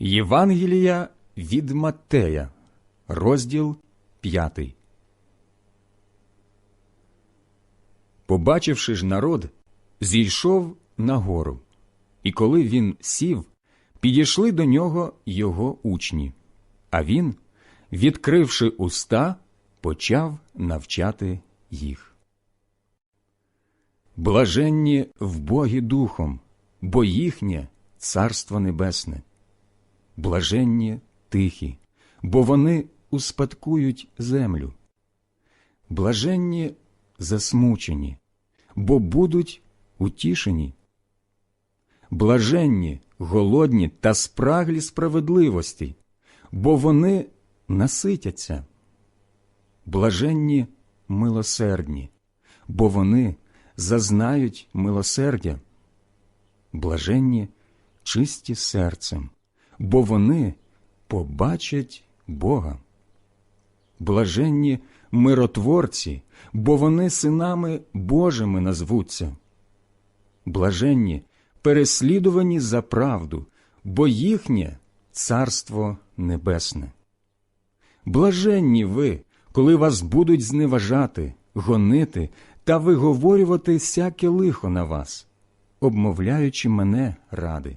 Євангелія від Маттея, розділ 5. Побачивши ж народ, зійшов на гору, і коли він сів, підійшли до нього його учні, а він, відкривши уста, почав навчати їх. Блаженні в Богі духом, бо їхнє Царство Небесне. Блаженні тихі, бо вони успадкують землю. Блаженні засмучені, бо будуть утішені. Блаженні, голодні та спраглі справедливості, бо вони наситяться. Блаженні милосердні, бо вони зазнають милосердя. Блаженні чисті серцем, бо вони побачать Бога. Блаженні миротворці, бо вони синами Божими назвуться. Блаженні переслідувані за правду, бо їхнє Царство Небесне. Блаженні ви, коли вас будуть зневажати, гонити та виговорювати всяке лихо на вас, обмовляючи мене ради.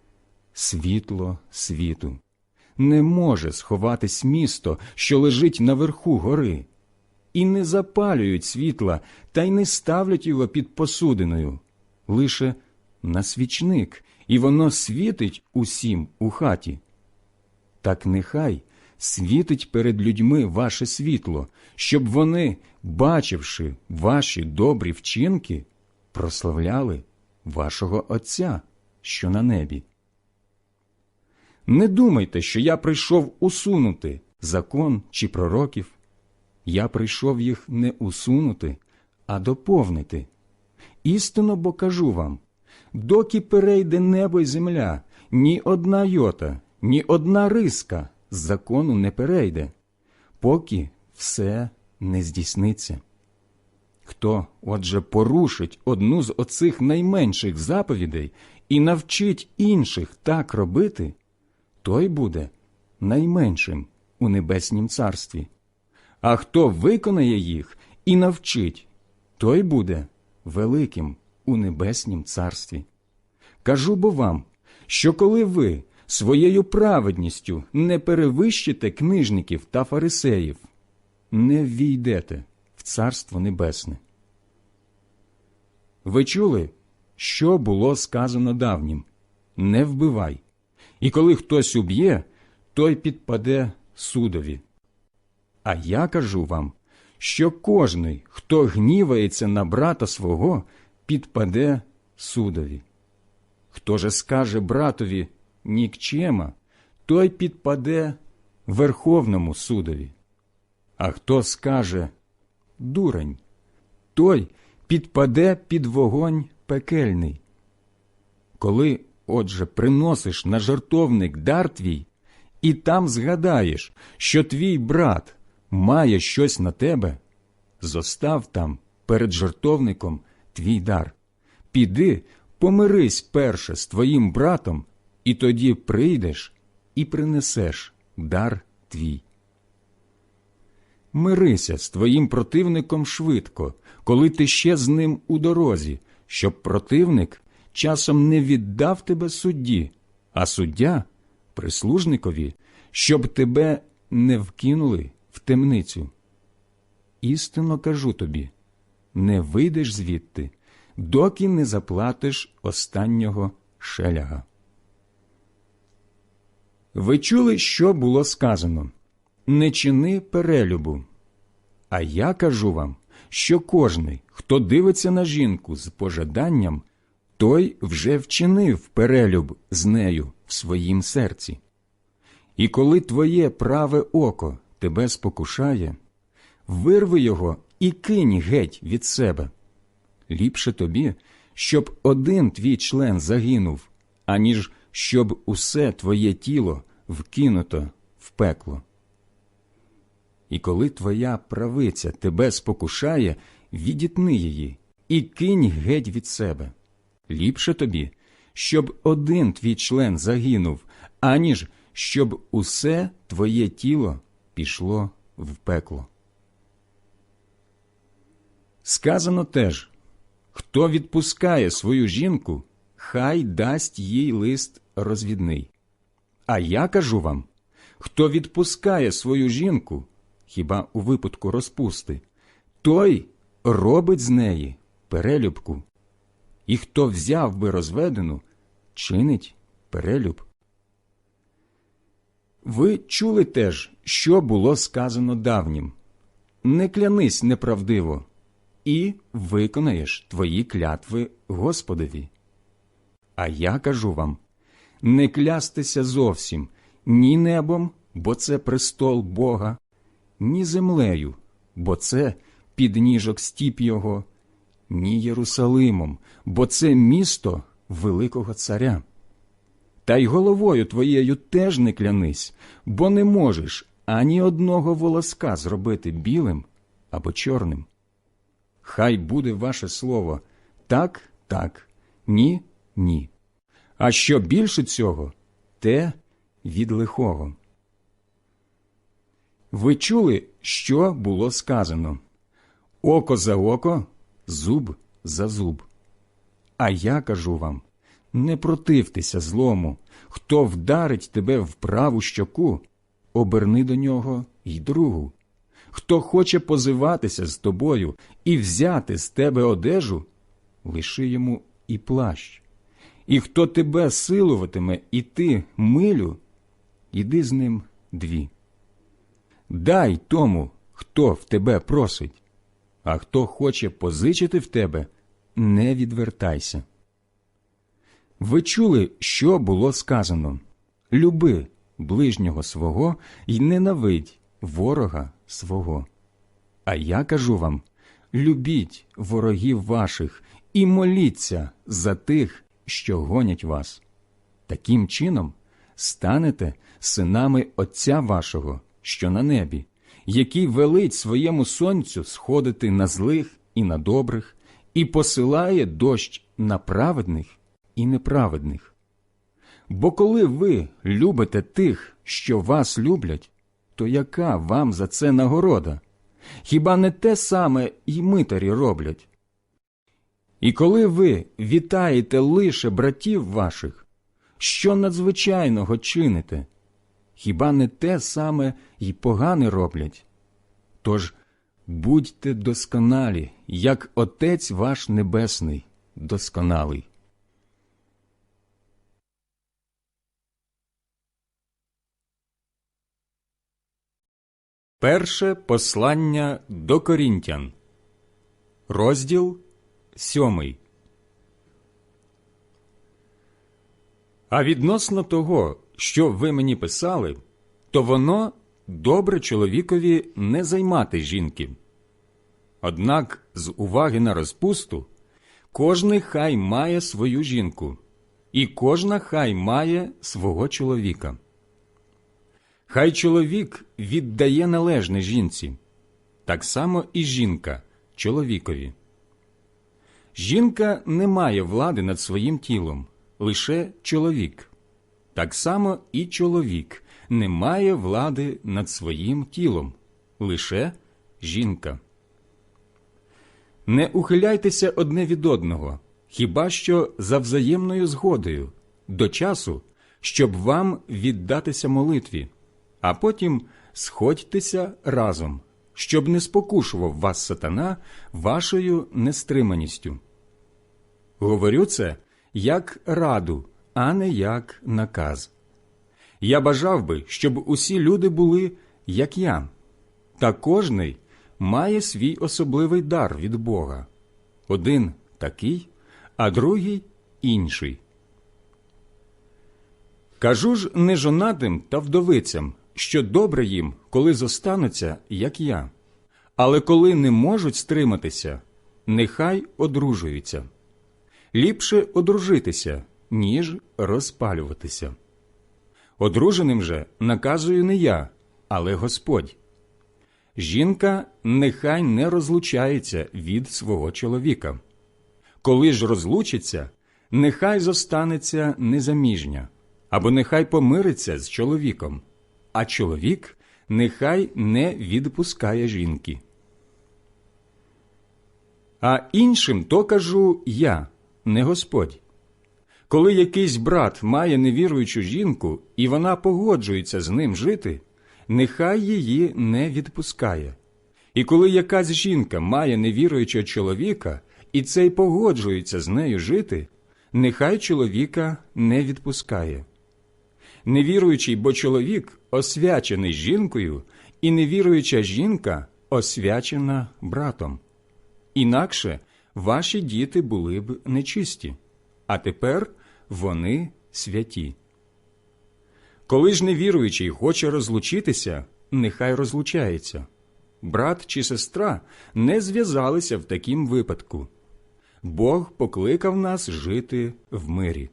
світло світу. Не може сховатись місто, що лежить наверху гори, і не запалюють світла та й не ставлять його під посудиною, лише на свічник, і воно світить усім у хаті. Так нехай світить перед людьми ваше світло, щоб вони, бачивши ваші добрі вчинки, прославляли вашого Отця, що на небі. Не думайте, що я прийшов усунути закон чи пророків. Я прийшов їх не усунути, а доповнити. Істинно бо кажу вам доки перейде небо й земля, ні одна йота, ні одна риска з закону не перейде, поки все не здійсниться. Хто, отже, порушить одну з оцих найменших заповідей і навчить інших так робити, той буде найменшим у небеснім царстві. А хто виконає їх і навчить, той буде великим у небеснім царстві. Кажу бо вам, що коли ви своєю праведністю не перевищите книжників та фарисеїв, не ввійдете в Царство Небесне. Ви чули, що було сказано давнім не вбивай, і коли хтось уб'є, той підпаде судові. А я кажу вам, що кожний, хто гнівається на брата свого, підпаде судові. Хто же скаже братові нікчема, той підпаде Верховному судові. А хто скаже дурень, той підпаде під вогонь пекельний. Коли, отже, приносиш на жартовник дар твій, і там згадаєш, що твій брат має щось на тебе, зостав там перед жартовником твій дар. Піди, помирись перше з твоїм братом, і тоді прийдеш і принесеш дар твій. Мирися з твоїм противником швидко, коли ти ще з ним у дорозі, щоб противник часом не віддав тебе судді, а суддя прислужникові, щоб тебе не вкинули в темницю. Істинно кажу тобі не вийдеш звідти, доки не заплатиш останнього шеляга. Ви чули, що було сказано не чини перелюбу. А я кажу вам, що кожний, хто дивиться на жінку з пожаданням, той вже вчинив перелюб з нею в своїм серці. І коли твоє праве око тебе спокушає, вирви його і кинь геть від себе. Ліпше тобі, щоб один твій член загинув, аніж щоб усе твоє тіло вкинуто в пекло. І коли твоя правиця тебе спокушає, відітни її і кинь геть від себе. Ліпше тобі, щоб один твій член загинув, аніж щоб усе твоє тіло пішло в пекло. Сказано теж хто відпускає свою жінку, хай дасть їй лист розвідний. А я кажу вам хто відпускає свою жінку, хіба у випадку розпусти, той робить з неї перелюбку. І хто взяв би розведену, чинить перелюб. Ви чули теж, що було сказано давнім не клянись неправдиво, і виконаєш твої клятви Господові. А я кажу вам не клястися зовсім ні небом, бо це престол Бога, ні землею, бо це підніжок стіп Його, ні Єрусалимом, бо це місто Великого Царя. Та й головою твоєю теж не клянись, бо не можеш ані одного волоска зробити білим або чорним. Хай буде ваше слово так, так, ні, ні. А що більше цього, те від лихого. Ви чули, що було сказано око за око, зуб за зуб. А я кажу вам не противтеся злому, хто вдарить тебе в праву щоку, оберни до нього й другу. Хто хоче позиватися з тобою і взяти з тебе одежу, лиши йому і плащ. І хто тебе силуватиме і ти милю, іди з ним дві. Дай тому, хто в тебе просить, а хто хоче позичити в тебе, не відвертайся. Ви чули, що було сказано люби ближнього свого й ненавидь ворога свого. А я кажу вам любіть ворогів ваших і моліться за тих, що гонять вас. Таким чином станете синами Отця вашого, що на небі, який велить своєму сонцю сходити на злих і на добрих, і посилає дощ на праведних і неправедних. Бо коли ви любите тих, що вас люблять, то яка вам за це нагорода? Хіба не те саме й митарі роблять? І коли ви вітаєте лише братів ваших, що надзвичайного чините? Хіба не те саме й погане роблять? Тож будьте досконалі, як Отець ваш Небесний досконалий. Перше послання до Корінтян, розділ сьомий. А відносно того, що ви мені писали, то воно добре чоловікові не займати жінки. Однак, з уваги на розпусту, кожний хай має свою жінку, і кожна хай має свого чоловіка. Хай чоловік віддає належне жінці, так само і жінка чоловікові. Жінка не має влади над своїм тілом, лише чоловік. Так само і чоловік не має влади над своїм тілом, лише жінка. Не ухиляйтеся одне від одного, хіба що за взаємною згодою, до часу, щоб вам віддатися молитві а потім сходьтеся разом, щоб не спокушував вас сатана вашою нестриманістю. Говорю це як раду, а не як наказ. Я бажав би, щоб усі люди були, як я, та кожний має свій особливий дар від Бога один такий, а другий інший. Кажу ж нежонатим та вдовицям, що добре їм, коли зостануться, як я, але коли не можуть стриматися, нехай одружуються. Ліпше одружитися, ніж розпалюватися. Одруженим же наказую не я, але Господь. Жінка нехай не розлучається від свого чоловіка. Коли ж розлучиться, нехай зостанеться незаміжня, або нехай помириться з чоловіком, а чоловік нехай не відпускає жінки. А іншим то кажу я, не Господь. Коли якийсь брат має невіруючу жінку, і вона погоджується з ним жити, нехай її не відпускає. І коли якась жінка має невіруючого чоловіка, і цей погоджується з нею жити, нехай чоловіка не відпускає. Невіруючий, бо чоловік освячений жінкою, і невіруюча жінка освячена братом. Інакше ваші діти були б нечисті, а тепер вони святі. Коли ж невіруючий хоче розлучитися, нехай розлучається. Брат чи сестра не зв'язалися в такім випадку. Бог покликав нас жити в мирі.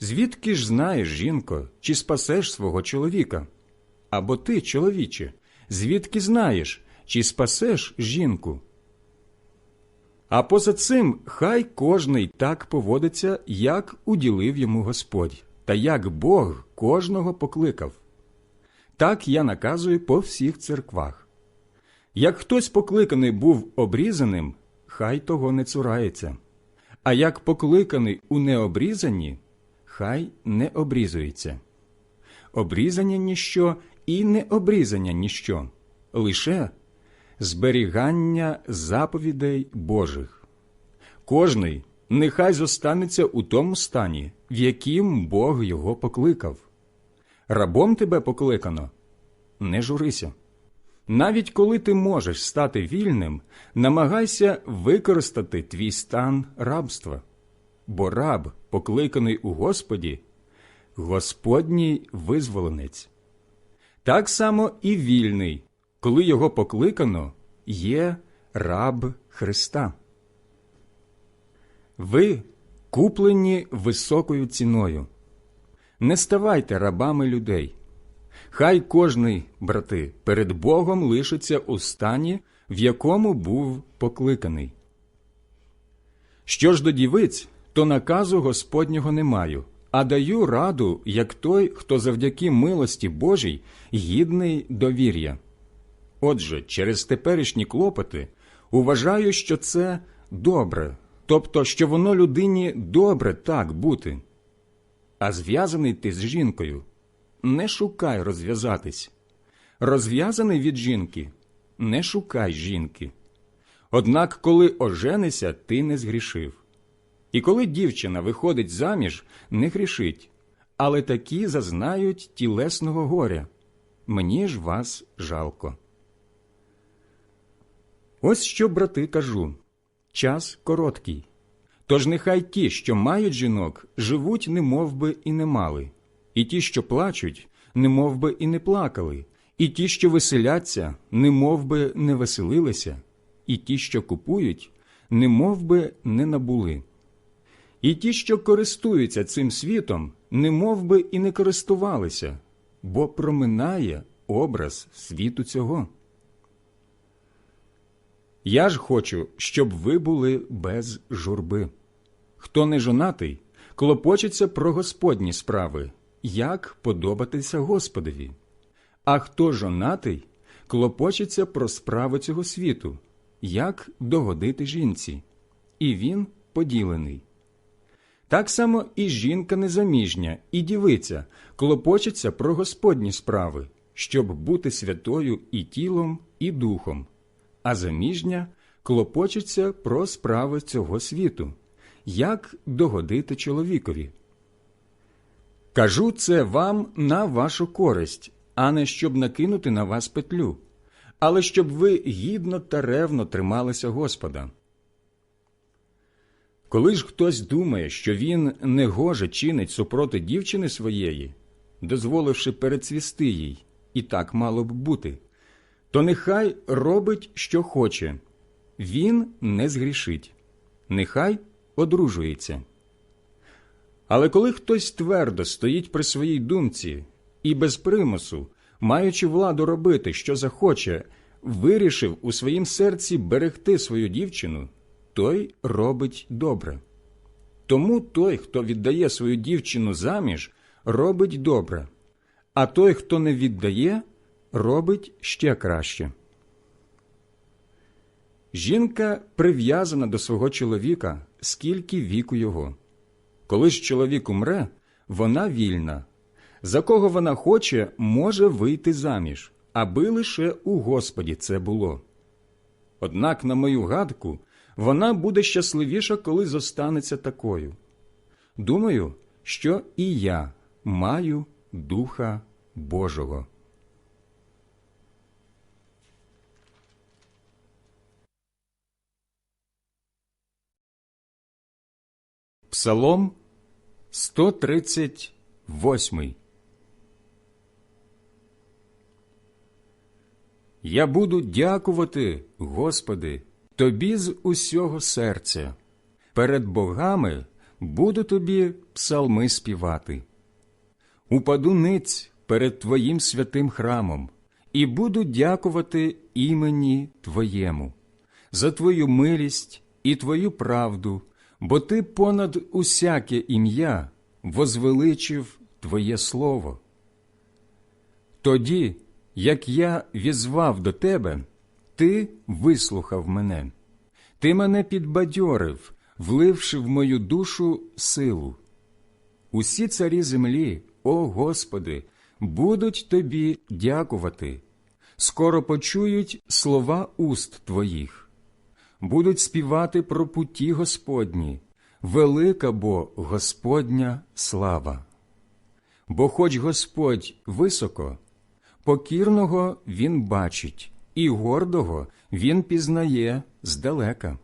Звідки ж знаєш, жінко, чи спасеш свого чоловіка? Або ти, чоловіче, звідки знаєш, чи спасеш жінку? А поза цим хай кожний так поводиться, як уділив йому Господь, та як Бог кожного покликав. Так я наказую по всіх церквах. Як хтось покликаний був обрізаним, хай того не цурається, а як покликаний у необрізанні, хай не обрізується. Обрізання ніщо і необрізання ніщо, лише зберігання заповідей Божих. Кожний нехай зостанеться у тому стані, в яким Бог його покликав. Рабом тебе покликано, не журися. Навіть коли ти можеш стати вільним, намагайся використати твій стан рабства, бо раб, покликаний у Господі, Господній визволенець. Так само і вільний, коли його покликано, є раб Христа. Ви куплені високою ціною. Не ставайте рабами людей. Хай кожний, брати, перед Богом лишиться у стані, в якому був покликаний. Що ж до дівиць, то наказу Господнього не маю, а даю раду, як той, хто завдяки милості Божій гідний довір'я. Отже, через теперішні клопоти уважаю, що це добре, тобто, що воно людині добре так бути. А зв'язаний ти з жінкою, не шукай розв'язатись. Розв'язаний від жінки, не шукай жінки. Однак, коли оженися, ти не згрішив. І коли дівчина виходить заміж, не грішить, але такі зазнають тілесного горя. Мені ж вас жалко. Ось що, брати, кажу час короткий. Тож нехай ті, що мають жінок, живуть, немов би і не мали, і ті, що плачуть, немов би і не плакали, і ті, що веселяться, немов би не веселилися, і ті, що купують, немов би не набули. І ті, що користуються цим світом, немов би і не користувалися, бо проминає образ світу цього. Я ж хочу, щоб ви були без журби. Хто не жонатий, клопочеться про Господні справи, як подобатися Господові. А хто жонатий, клопочеться про справи цього світу, як догодити жінці, і він поділений. Так само і жінка незаміжня, і дівиця клопочеться про Господні справи, щоб бути святою і тілом, і духом, а заміжня клопочеться про справи цього світу, як догодити чоловікові. Кажу це вам на вашу користь, а не щоб накинути на вас петлю, але щоб ви гідно та ревно трималися Господа. Коли ж хтось думає, що він негоже чинить супроти дівчини своєї, дозволивши перецвісти їй, і так мало б бути, то нехай робить, що хоче, він не згрішить, нехай одружується. Але коли хтось твердо стоїть при своїй думці і без примусу, маючи владу робити, що захоче, вирішив у своїм серці берегти свою дівчину, той робить добре. Тому той, хто віддає свою дівчину заміж, робить добре, а той, хто не віддає, робить ще краще. Жінка прив'язана до свого чоловіка, скільки віку його. Коли ж чоловік умре, вона вільна. За кого вона хоче, може вийти заміж, аби лише у Господі це було. Однак, на мою гадку, вона буде щасливіша, коли зостанеться такою. Думаю, що і я маю Духа Божого. Псалом 138 Я буду дякувати, Господи, Тобі з усього серця. Перед богами буду тобі псалми співати. Упаду ниць перед Твоїм святим храмом і буду дякувати імені Твоєму за Твою милість і Твою правду, бо Ти понад усяке ім'я возвеличив Твоє Слово. Тоді, як я візвав до Тебе, Ти вислухав мене, Ти мене підбадьорив, вливши в мою душу силу. Усі царі землі, о Господи, будуть Тобі дякувати, скоро почують слова уст Твоїх, будуть співати про путі Господні, велика бо Господня слава. Бо хоч Господь високо, покірного Він бачить, і гордого Він пізнає здалека.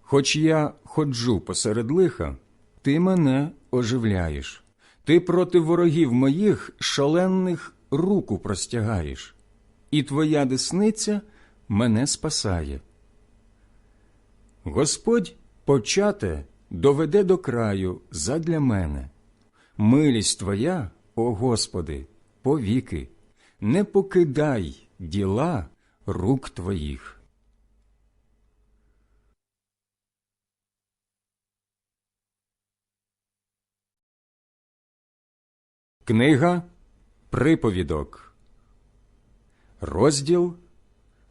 Хоч я ходжу посеред лиха, ти мене оживляєш, ти проти ворогів моїх шаленних руку простягаєш, і твоя десниця мене спасає. Господь почате доведе до краю задля мене. Милість Твоя, о Господи, повіки, не покидай діла рук Твоїх. Книга Приповідок, розділ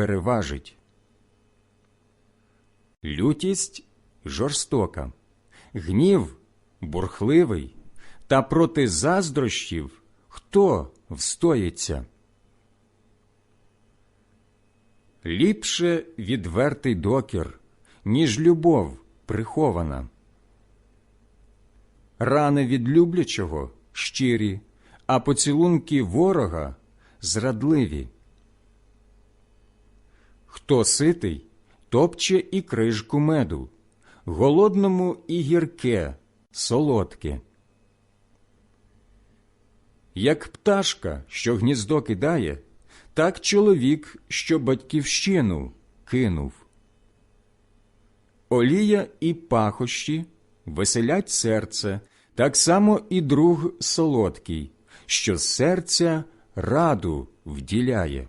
переважить. Лютість жорстока, гнів бурхливий, та проти заздрощів хто встоїться? Ліпше відвертий докір, ніж любов прихована. Рани від люблячого щирі, а поцілунки ворога зрадливі. Хто ситий, топче і крижку меду, голодному і гірке, солодке. Як пташка, що гніздо кидає, так чоловік, що батьківщину кинув. Олія і пахощі веселять серце, так само і друг солодкий, що серця раду вділяє.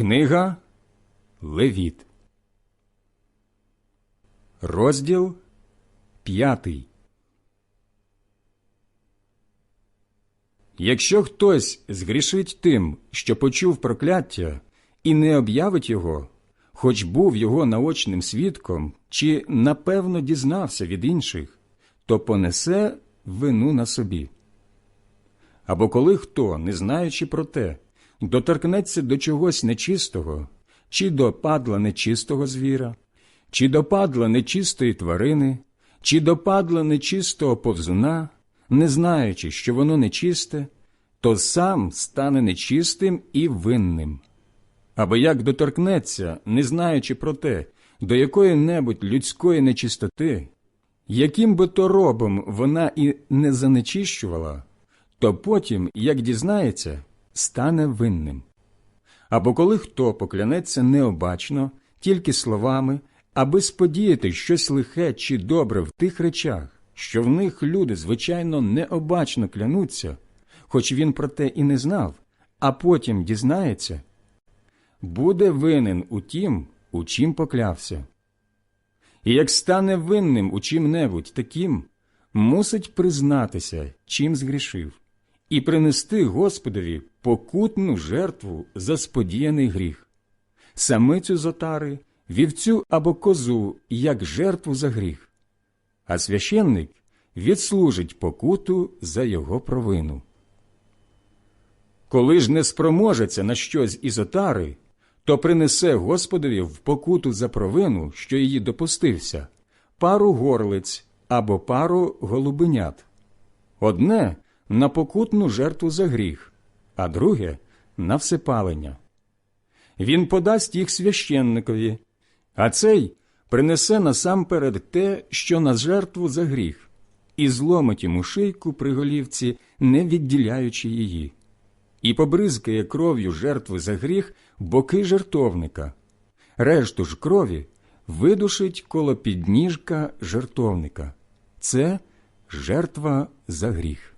Книга Левіт, розділ п'ятий. Якщо хтось згрішить тим, що почув прокляття, і не об'явить його, хоч був його наочним свідком, чи напевно дізнався від інших, то понесе вину на собі. Або коли хто, не знаючи про те, доторкнеться до чогось нечистого, чи до падла нечистого звіра, чи до падла нечистої тварини, чи до падла нечистого повзуна, не знаючи, що воно нечисте, то сам стане нечистим і винним. Або як доторкнеться, не знаючи про те, до якої небудь людської нечистоти, яким би то робом вона і не занечищувала, то потім, як дізнається, стане винним. Або коли хто поклянеться необачно, тільки словами, аби сподіяти щось лихе чи добре в тих речах, що в них люди, звичайно, необачно клянуться, хоч він про те і не знав, а потім дізнається, буде винен у тім, у чим поклявся. І як стане винним у чим-небудь таким, мусить признатися, чим згрішив і принести Господові покутну жертву за сподіяний гріх, самицю з отари, вівцю або козу як жертву за гріх, а священник відслужить покуту за його провину. Коли ж не спроможеться на щось із отари, то принесе Господові в покуту за провину, що її допустився, пару горлиць або пару голубенят. Одне на покутну жертву за гріх, а друге на всепалення. Він подасть їх священникові, а цей принесе насамперед те, що на жертву за гріх, і зломить йому шийку при голівці, не відділяючи її, і побризкає кров'ю жертви за гріх боки жертовника, решту ж крові видушить коло підніжка жертовника. Це жертва за гріх.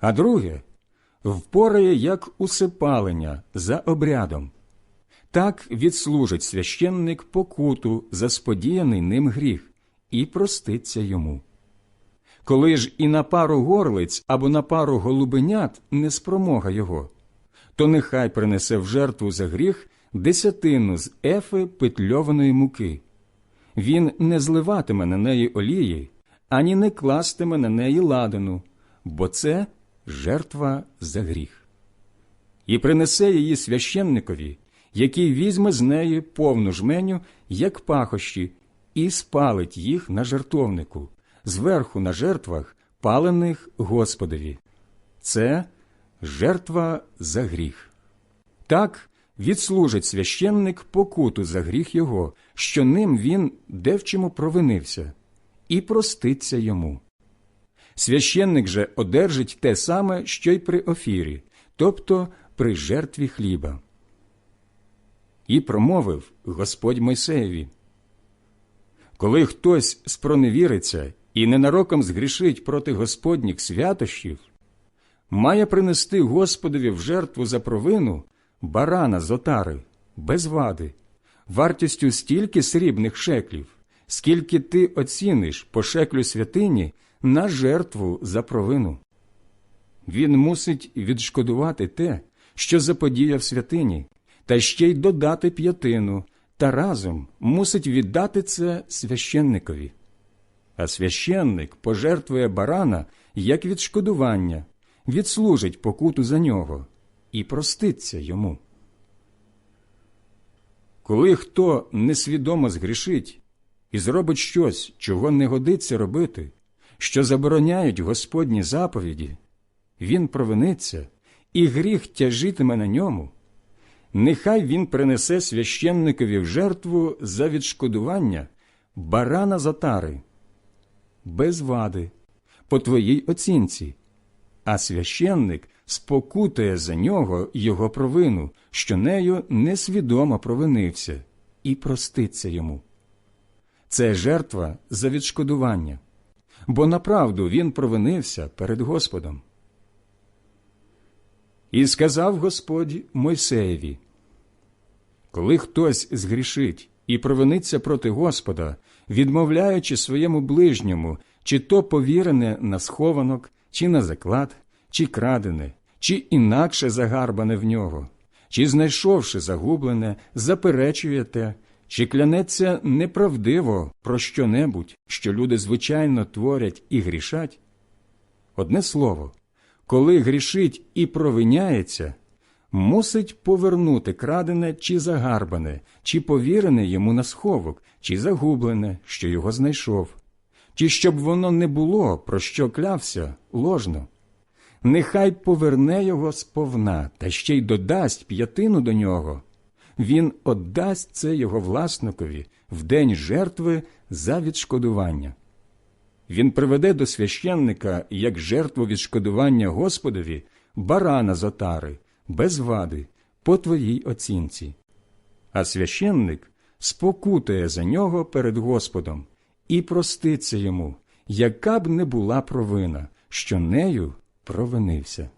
А друге впорає як усипалення за обрядом. Так відслужить священник покуту за сподіяний ним гріх і проститься йому. Коли ж і на пару горлиць або на пару голубенят не спромога його, то нехай принесе в жертву за гріх десятину з ефи петльованої муки. Він не зливатиме на неї олії, ані не кластиме на неї ладану, бо це жертва за гріх. І принесе її священникові, який візьме з неї повну жменю, як пахощі, і спалить їх на жертовнику, зверху на жертвах, палених Господові. Це жертва за гріх. Так відслужить священник покуту за гріх його, що ним він де в чому провинився, і проститься йому. Священник же одержить те саме, що й при офірі, тобто при жертві хліба. І промовив Господь Мойсеєві. Коли хтось спроневіриться і ненароком згрішить проти Господніх святощів, має принести Господові в жертву за провину барана з отари, без вади, вартістю стільки срібних шеклів, скільки ти оціниш по шеклю святині на жертву за провину. Він мусить відшкодувати те, що заподіяв святині, та ще й додати п'ятину, та разом мусить віддати це священникові. А священник пожертвує барана як відшкодування, відслужить покуту за нього і проститься йому. Коли хто несвідомо згрішить і зробить щось, чого не годиться робити, що забороняють Господні заповіді, він провиниться, і гріх тяжитиме на ньому. Нехай він принесе священникові в жертву за відшкодування барана з отари, без вади, по твоїй оцінці, а священник спокутає за нього його провину, що нею несвідомо провинився, і проститься йому. Це жертва за відшкодування, бо направду він провинився перед Господом. І сказав Господь Мойсеєві, коли хтось згрішить і провиниться проти Господа, відмовляючи своєму ближньому, чи то повірене на схованок, чи на заклад, чи крадене, чи інакше загарбане в нього, чи, знайшовши загублене, заперечує те, чи клянеться неправдиво про що-небудь, що люди звичайно творять і грішать. Одне слово, коли грішить і провиняється, мусить повернути крадене чи загарбане, чи повірене йому на сховок, чи загублене, що його знайшов, чи щоб воно не було, про що клявся, ложно. Нехай поверне його сповна та ще й додасть п'ятину до нього. Він отдасть це його власникові в день жертви за відшкодування. Він приведе до священника як жертву відшкодування Господові барана з отари, без вади, по твоїй оцінці. А священник спокутає за нього перед Господом і проститься йому, яка б не була провина, що нею провинився.